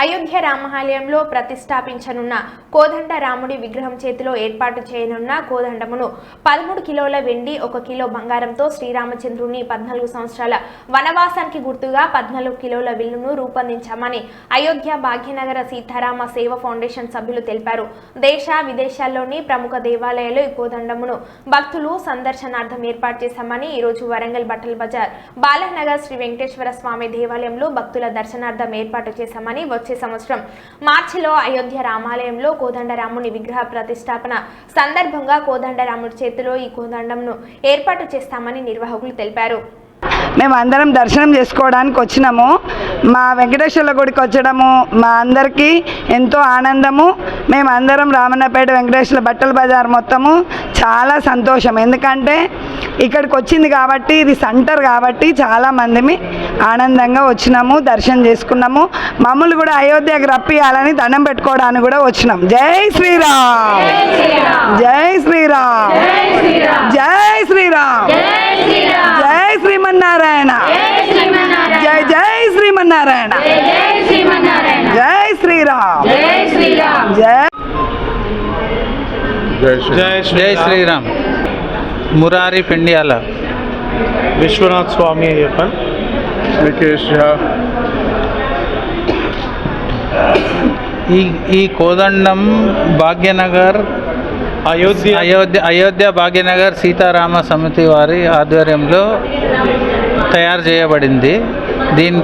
అయోధ్య రామహాలయంలో ప్రతిష్టాపించనున్న కోదండ రాముడి విగ్రహం చేతిలో ఏర్పాటు చేయనున్న కోదండమును పదమూడు కిలోల వెండి ఒక కిలో బంగారంతో శ్రీరామచంద్రుని పద్నాలుగు సంవత్సరాల వనవాసానికి గుర్తుగా పద్నాలుగు కిలోల విల్లును రూపొందించామని అయోధ్య భాగ్యనగర సీతారామ సేవ ఫౌండేషన్ సభ్యులు తెలిపారు. దేశ విదేశాల్లోని ప్రముఖ దేవాలయాలు ఈ కోదండమును భక్తులు సందర్శనార్థం ఏర్పాటు చేశామని ఈరోజు వరంగల్ బట్టల బజార్ బాలనగర్ శ్రీ వెంకటేశ్వర స్వామి దేవాలయంలో భక్తుల దర్శనార్థం ఏర్పాటు చేశామని వచ్చే సంవత్సరం. మార్చిలో అయోధ్య రామాలయంలో కోదండరాముని విగ్రహ ప్రతిష్టాపన సందర్భంగా కోదండరాముడి చేతిలో ఈ కోదండంను ఏర్పాటు చేస్తామని నిర్వాహకులు తెలిపారు. మేము అందరం దర్శనం చేసుకోవడానికి వచ్చినాము. మా వెంకటేశ్వర గుడికి వచ్చడము మా అందరికీ ఎంతో ఆనందము. మేము అందరం రామన్నపేట వెంకటేశ్వర బట్టల బజార్ మొత్తము. చాలా సంతోషం. ఎందుకంటే ఇక్కడికి వచ్చింది కాబట్టి ఇది సెంటర్ కాబట్టి చాలా మందిమి ఆనందంగా వచ్చినాము దర్శనం చేసుకున్నాము. మమ్మల్ని కూడా అయోధ్యకు రప్పియాలని దండం పెట్టుకోవడానికి కూడా వచ్చినాం. జై శ్రీరామ్! జై శ్రీరామ్! జై శ్రీరామ్! జై శ్రీమన్నారాయణ. జై జై శ్రీమన్నారాయణ. జై శ్రీరామ్. జై జై. జై జై శ్రీరామ్. మురారి పెండియాల. విశ్వనాథ్ స్వామి అయ్యప్పన్ నికేష్ ఈ ఈ కోదండం భాగ్యనగర్ అయోధ్య. అయోధ్య అయోధ్య భాగ్యనగర్ సీతారామ సమితి వారి ఆధ్వర్యంలో తయారు చేయబడింది. దీని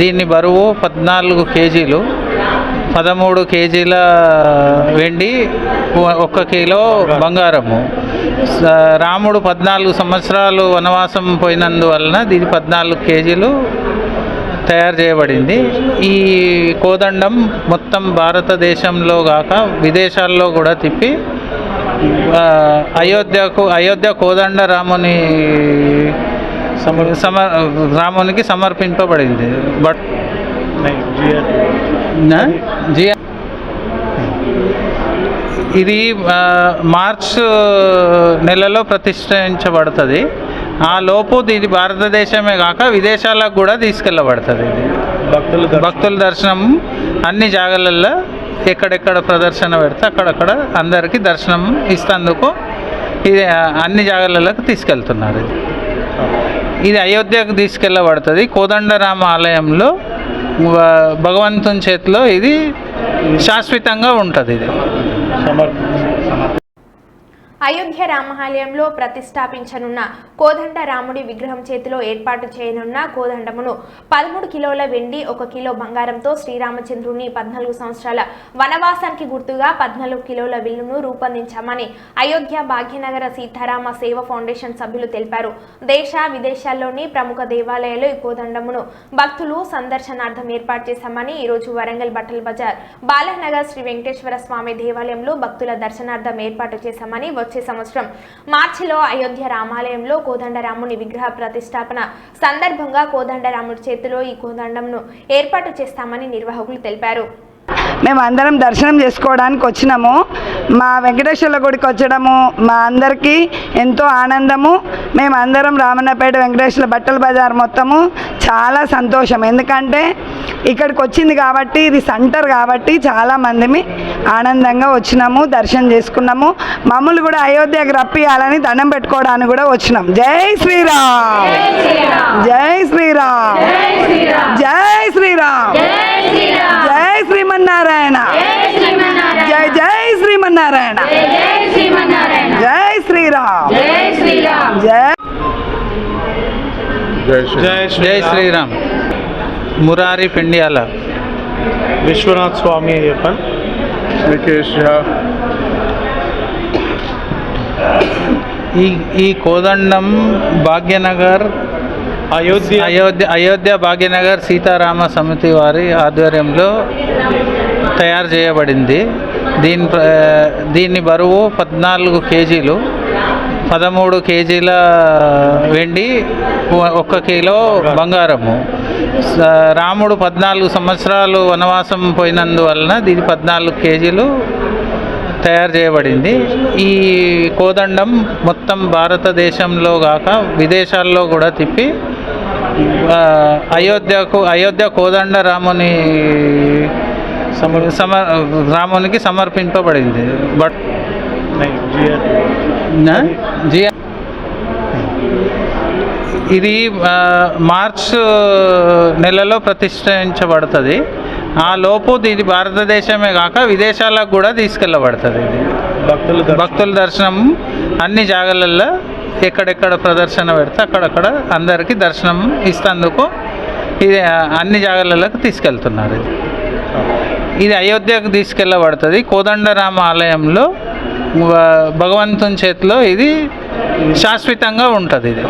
దీని బరువు పద్నాలుగు కేజీలు. పదమూడు కేజీల వెండి ఒక్క కిలో బంగారము. రాముడు పద్నాలుగు సంవత్సరాలు వనవాసం పోయినందువలన దీని పద్నాలుగు కేజీలు తయారు చేయబడింది. ఈ కోదండం మొత్తం భారతదేశంలో కాక విదేశాల్లో కూడా తిప్పి అయోధ్యకు అయోధ్య కోదండ రాముని సమర్ సమ రామునికి సమర్పింపబడింది. బట్ ఇది మార్చ్ నెలలో ప్రతిష్ఠించబడుతుంది. ఆ లోపు ఇది భారతదేశమే కాక విదేశాలకు కూడా తీసుకెళ్ళబడుతుంది ఇది. భక్తులు భక్తుల దర్శనం అన్ని జాగాలల్లో ఎక్కడెక్కడ ప్రదర్శన పెడితే అక్కడక్కడ అందరికీ దర్శనం ఇస్తందుకు ఇది అన్ని జాగాలలోకి తీసుకెళ్తున్నారు ఇది. ఇది అయోధ్యకు తీసుకెళ్ళబడుతుంది. కోదండరామ ఆలయంలో భగవంతుని చేతిలో ఇది శాశ్వతంగా ఉంటుంది ఇది. సమర్ప అయోధ్య రామహాలయంలో ప్రతిష్టాపించనున్న కోదండ రాముడి విగ్రహం చేతిలో ఏర్పాటు చేయనున్న కోదండమును పదమూడు కిలోల వెండి ఒక కిలో బంగారంతో శ్రీరామచంద్రుని పద్నాలుగు సంవత్సరాల వనవాసానికి గుర్తుగా పద్నాలుగు కిలోల విల్లును రూపొందించామని అయోధ్య భాగ్యనగర సీతారామ సేవ ఫౌండేషన్ సభ్యులు తెలిపారు. దేశ విదేశాల్లోని ప్రముఖ దేవాలయాలు ఈ కోదండమును భక్తులు సందర్శనార్థం ఏర్పాటు చేశామని ఈరోజు వరంగల్ బట్టల బజార్ బాలనగర్ శ్రీ వెంకటేశ్వర స్వామి దేవాలయంలో భక్తుల దర్శనార్థం ఏర్పాటు చేశామని వచ్చే సంవత్సరం మార్చిలో అయోధ్య రామాలయంలో కోదండరాముని విగ్రహ ప్రతిష్టాపన సందర్భంగా కోదండరాముడి చేతిలో ఈ కోదండంను ఏర్పాటు చేస్తామని నిర్వాహకులు తెలిపారు. మేము అందరం దర్శనం చేసుకోవడానికి వచ్చినాము. మా వెంకటేశ్వర గుడికి వచ్చడము మా అందరికీ ఎంతో ఆనందము. మేము అందరం రామన్నపేట వెంకటేశ్వర బట్టల బజార్ మొత్తము. చాలా సంతోషం. ఎందుకంటే ఇక్కడికి వచ్చింది కాబట్టి ఇది సెంటర్ కాబట్టి చాలా మందిమి ఆనందంగా వచ్చినాము దర్శనం చేసుకున్నాము. మమ్మల్ని కూడా అయోధ్యకు రప్పియాలని దండం పెట్టుకోవడానికి కూడా వచ్చినాం. జై శ్రీరామ్! జై శ్రీరామ్! జై శ్రీరామ్! జై శ్రీమన్నారాయణ! శ్రీమన్నారాయణ. జై శ్రీరామ్. జై జై. శ్రీ జై జై శ్రీరామ్. మురారి పెండియాల. విశ్వనాథ్ స్వామి ఝా ఈ ఈ కోదండం భాగ్యనగర్ అయోధ్య. అయోధ్య అయోధ్య భాగ్యనగర్ సీతారామ సమితి వారి ఆధ్వర్యంలో తయారు చేయబడింది. దీని ప్ర- దీని బరువు పద్నాలుగు కేజీలు పదమూడు కేజీల వెండి ఒక్క కిలో బంగారము. రాముడు పద్నాలుగు సంవత్సరాలు వనవాసం పోయినందువలన దీని పద్నాలుగు కేజీలు తయారు చేయబడింది. ఈ కోదండం మొత్తం భారతదేశంలో కాక విదేశాల్లో కూడా తిప్పి అయోధ్యకు అయోధ్య కోదండ రాముని సమర్ రామునికి సమర్పింపబడింది. బట్ జియా ఇది మార్చ్ నెలలో ప్రతిష్ఠించబడుతుంది. ఆ లోపు ఇది భారతదేశమే కాక విదేశాలకు కూడా తీసుకెళ్ళబడుతుంది ఇది. భక్తులు భక్తుల దర్శనం అన్ని జాగాలల్లో ఎక్కడెక్కడ ప్రదర్శన పెడితే అక్కడక్కడ అందరికీ దర్శనం ఇస్తేందుకు ఇది అన్ని జాగాలకు తీసుకెళ్తున్నారు ఇది. ఇది అయోధ్యకు తీసుకెళ్ళబడుతుంది. కోదండరామ ఆలయంలో భగవంతుని చేతిలో ఇది శాశ్వతంగా ఉంటుంది ఇది.